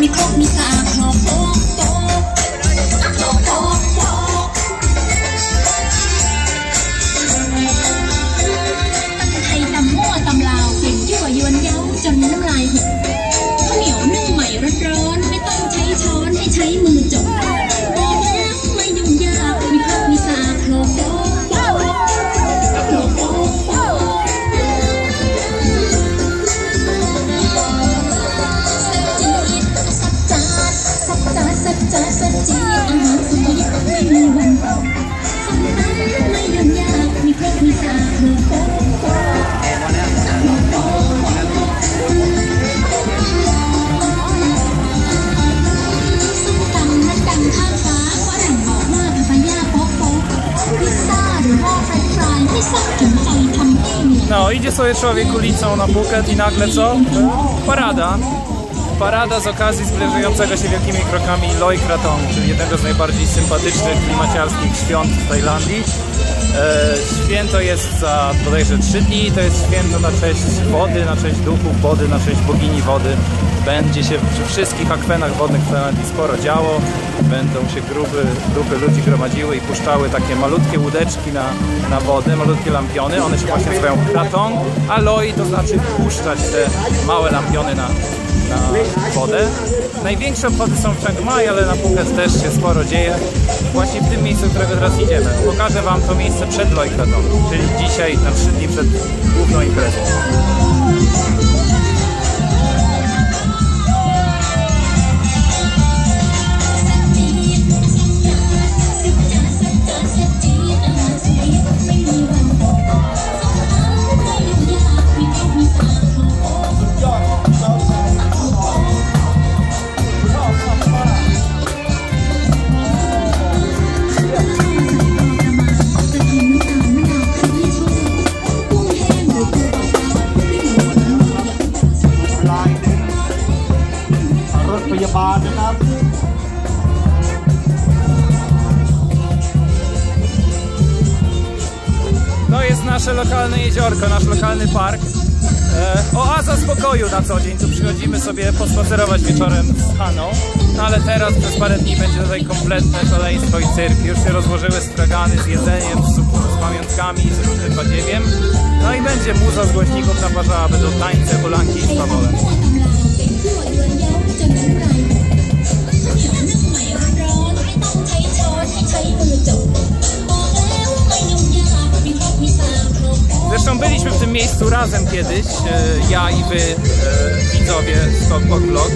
Me cook, me No, idzie sobie człowiek ulicą na bukiet i nagle co? Parada. Parada z okazji zbliżającego się wielkimi krokami Loi Krathong, czyli jednego z najbardziej sympatycznych klimaciarskich świąt w Tajlandii. E, święto jest za bodajże 3 dni, to jest święto na cześć wody, na cześć duchów wody, na cześć bogini wody. Będzie się przy wszystkich akwenach wodnych w Tajlandii sporo działo. Będą się grupy, grupy ludzi gromadziły i puszczały takie malutkie łódeczki na, na wodę, malutkie lampiony. One się właśnie nazywają kratong, a loi to znaczy puszczać te małe lampiony na, na wodę. Największe obchody są w Chiang Mai, ale na Phuket też się sporo dzieje. Właśnie w tym miejscu, którego teraz idziemy. Pokażę Wam to miejsce przed Loi Krathong, czyli dzisiaj na 3 dni przed główną imprezą. พยาบาลนะครับ To jest nasze lokalne jeziorko, nasz lokalny park. E, oaza spokoju na co dzień. Tu przychodzimy sobie pospacerować wieczorem z Haną. No ale teraz przez parę dni będzie tutaj kompletne szaleństwo i cyrk. Już się rozłożyły stragany z jedzeniem, z, z pamiątkami, z różnym badziewiem. No i będzie muza z głośników naparzała, będą tańce, hulanki i spawole. Zresztą byliśmy w tym miejscu razem kiedyś, e, ja i wy, e, widzowie z Kokpok Vlog,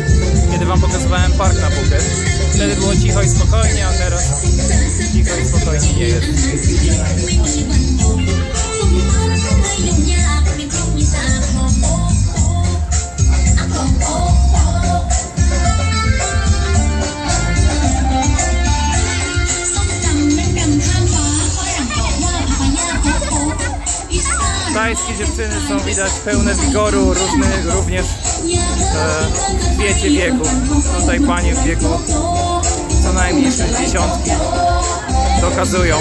kiedy wam pokazywałem park na Phuket. Wtedy było cicho i spokojnie, a teraz cicho i spokojnie nie jest. Tajskie dziewczyny są widać pełne wigoru, różnych również e, w wiecie wieku. Tutaj panie w wieku co najmniej 60 dokazują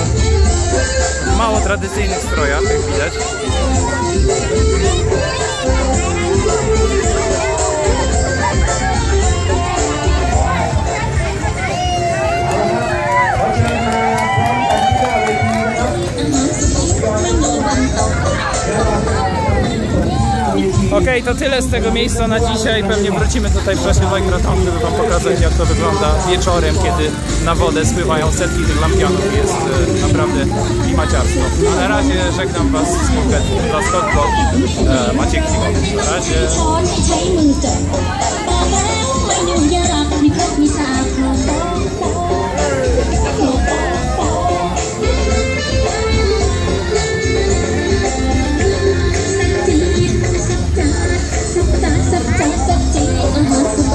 w mało tradycyjnych strojach, jak widać. Okej, to tyle z tego miejsca na dzisiaj. Pewnie wrócimy tutaj w czasie Wajkraton, żeby Wam pokazać jak to wygląda wieczorem, kiedy na wodę spływają setki tych lampionów. Jest e, naprawdę klimaciarsko. A na razie żegnam Was z Phuket, dla. E, Maciek. Na razie.